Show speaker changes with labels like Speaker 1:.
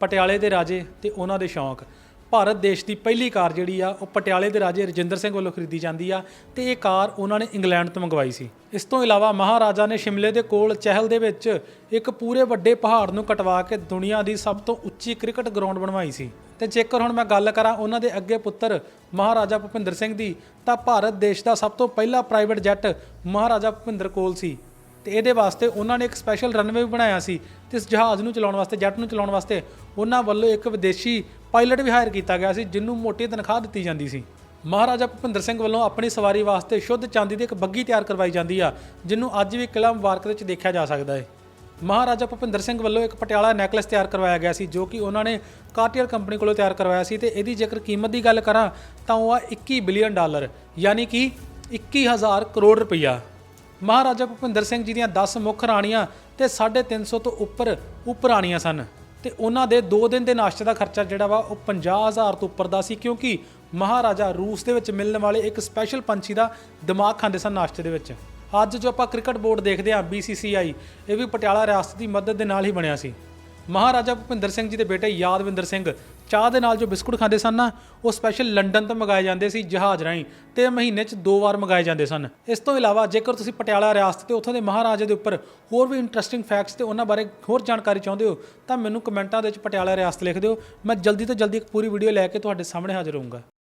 Speaker 1: ਪਟਿਆਲੇ ਦੇ ਰਾਜੇ ਤੇ ਉਹਨਾਂ ਦੇ ਸ਼ੌਂਕ। ਭਾਰਤ ਦੇਸ਼ ਦੀ ਪਹਿਲੀ ਕਾਰ ਜਿਹੜੀ ਆ, ਉਹ ਪਟਿਆਲੇ ਦੇ ਰਾਜੇ ਰਜਿੰਦਰ ਸਿੰਘ ਵੱਲੋਂ ਖਰੀਦੀ ਜਾਂਦੀ ਆ ਤੇ ਇਹ ਕਾਰ ਉਹਨਾਂ ਨੇ ਇੰਗਲੈਂਡ ਤੋਂ ਮੰਗਵਾਈ ਸੀ। ਇਸ ਤੋਂ ਇਲਾਵਾ ਮਹਾਰਾਜਾ ਨੇ ਸ਼ਿਮਲੇ ਦੇ ਕੋਲ ਚਹਿਲ ਦੇ ਵਿੱਚ ਇੱਕ ਪੂਰੇ ਵੱਡੇ ਪਹਾੜ ਨੂੰ ਕਟਵਾ ਕੇ ਦੁਨੀਆ ਦੀ ਸਭ ਤੋਂ ਉੱਚੀ ਕ੍ਰਿਕਟ ਗਰਾਊਂਡ ਬਣਵਾਈ ਸੀ। ਤੇ ਜੇਕਰ ਹੁਣ ਮੈਂ ਗੱਲ ਕਰਾਂ ਉਹਨਾਂ ਦੇ ਅੱਗੇ ਪੁੱਤਰ ਮਹਾਰਾਜਾ ਭੁਪਿੰਦਰ ਸਿੰਘ ਦੀ, ਤਾਂ ਭਾਰਤ ਦੇਸ਼ ਦਾ ਸਭ ਤੋਂ ਪਹਿਲਾ ਪ੍ਰਾਈਵੇਟ ਜੈਟ ਮਹਾਰਾਜਾ ਭੁਪਿੰਦਰ ਕੋਲ ਸੀ। ਤੇ ਇਹਦੇ ਵਾਸਤੇ ਉਹਨਾਂ ਨੇ ਇੱਕ ਸਪੈਸ਼ਲ ਰਨਵੇ ਵੀ ਬਣਾਇਆ ਸੀ, ਤੇ ਇਸ ਜਹਾਜ਼ ਨੂੰ ਚਲਾਉਣ ਵਾਸਤੇ, ਜੈਟ ਨੂੰ ਚਲਾਉਣ ਵਾਸਤੇ ਉਹਨਾਂ ਵੱਲੋਂ ਇੱਕ ਵਿਦੇਸ਼ੀ ਪਾਇਲਟ ਵੀ ਹਾਇਰ ਕੀਤਾ ਗਿਆ ਸੀ, ਜਿਹਨੂੰ ਮੋਟੀ ਤਨਖਾਹ ਦਿੱਤੀ ਜਾਂਦੀ ਸੀ। ਮਹਾਰਾਜਾ ਭੁਪਿੰਦਰ ਸਿੰਘ ਵੱਲੋਂ ਆਪਣੀ ਸਵਾਰੀ ਵਾਸਤੇ ਸ਼ੁੱਧ ਚਾਂਦੀ ਦੀ ਇੱਕ ਬੱਗੀ ਤਿਆਰ ਕਰਵਾਈ ਜਾਂਦੀ ਆ, ਜਿਹਨੂੰ ਅੱਜ ਵੀ ਕਿਲ੍ਹਾ ਮੁਬਾਰਕ ਵਿੱਚ ਦੇਖਿਆ ਜਾ ਸਕਦਾ ਹੈ। ਮਹਾਰਾਜਾ ਭੁਪਿੰਦਰ ਸਿੰਘ ਵੱਲੋਂ ਇੱਕ ਪਟਿਆਲਾ ਨੈਕਲੇਸ ਤਿਆਰ ਕਰਵਾਇਆ ਗਿਆ ਸੀ, ਜੋ ਕਿ ਉਹਨਾਂ ਨੇ ਕਾਰਟੀਅਰ ਕੰਪਨੀ ਕੋਲੋਂ ਤਿਆਰ ਕਰਵਾਇਆ ਸੀ, ਤੇ ਇਹਦੀ ਜੇਕਰ ਕੀਮਤ ਦੀ ਗੱਲ ਕਰਾਂ, ਤਾਂ ਉਹ ਆ 21 ਬਿਲੀਅਨ ਡਾਲਰ, ਯਾਨੀ ਕਿ 21000 ਕਰੋੜ ਰੁਪਈਆ। ਮਹਾਰਾਜਾ ਭੁਪਿੰਦਰ ਸਿੰਘ ਜੀ ਦੀਆਂ 10 ਮੁੱਖ ਰਾਣੀਆਂ ਤੇ 350 ਤੋਂ ਉੱਪਰ ਉਪਰਾਣੀਆਂ ਸਨ। ਤੇ ਉਹਨਾਂ ਦੇ 2 ਦਿਨ ਦੇ ਨਾਸ਼ਤੇ ਦਾ ਖਰਚਾ ਜਿਹੜਾ ਵਾ ਉਹ 50000 ਤੋਂ ਉੱਪਰ ਦਾ ਸੀ ਕਿਉਂਕਿ ਮਹਾਰਾਜਾ ਰੂਸ ਦੇ ਵਿੱਚ ਮਿਲਣ ਵਾਲੇ ਇੱਕ ਸਪੈਸ਼ਲ ਪੰਛੀ ਦਾ ਦਿਮਾਗ ਖਾਂਦੇ ਸਨ ਨਾਸ਼ਤੇ ਦੇ ਵਿੱਚ। ਅੱਜ ਜੋ ਆਪਾਂ ਕ੍ਰਿਕਟ ਬੋਰਡ ਦੇਖਦੇ ਹਾਂ BCCI ਇਹ ਵੀ ਪਟਿਆਲਾ ਰਿਆਸਤ ਦੀ ਮਦਦ ਦੇ ਨਾਲ ਹੀ ਬਣਿਆ ਸੀ। ਮਹਾਰਾਜਾ ਭੁਪਿੰਦਰ ਸਿੰਘ ਜੀ ਦੇ ਬੇਟੇ ਯਾਦਵਿੰਦਰ ਸਿੰਘ ਚਾਹ ਦੇ ਨਾਲ ਜੋ ਬਿਸਕੁਟ ਖਾਂਦੇ ਸਨ ਨਾ, ਉਹ ਸਪੈਸ਼ਲ ਲੰਡਨ ਤੋਂ ਮੰਗਾਏ ਜਾਂਦੇ ਸੀ ਜਹਾਜ਼ ਰਾਹੀਂ ਤੇ ਮਹੀਨੇ 'ਚ ਦੋ ਵਾਰ ਮੰਗਾਏ ਜਾਂਦੇ ਸਨ। ਇਸ ਤੋਂ ਇਲਾਵਾ ਜੇਕਰ ਤੁਸੀਂ ਪਟਿਆਲਾ ਰਿਆਸਤ ਤੇ ਉੱਥੋਂ ਦੇ ਮਹਾਰਾਜੇ ਦੇ ਉੱਪਰ ਹੋਰ ਵੀ ਇੰਟਰਸਟਿੰਗ ਫੈਕਟਸ ਤੇ ਉਹਨਾਂ ਬਾਰੇ ਹੋਰ ਜਾਣਕਾਰੀ ਚਾਹੁੰਦੇ ਹੋ, ਤਾਂ ਮੈਨੂੰ ਕਮੈਂਟਾਂ ਦੇ ਵਿੱਚ ਪਟਿਆਲਾ ਰਿਆਸਤ ਲਿਖ ਦਿਓ। ਮੈਂ ਜਲਦੀ ਤੋਂ ਜਲਦੀ ਇੱਕ ਪੂਰੀ ਵੀਡੀਓ ਲੈ ਕੇ ਤੁਹਾਡੇ ਸਾਹਮਣੇ ਹਾਜ਼ਰ ਹੋਊਂਗਾ।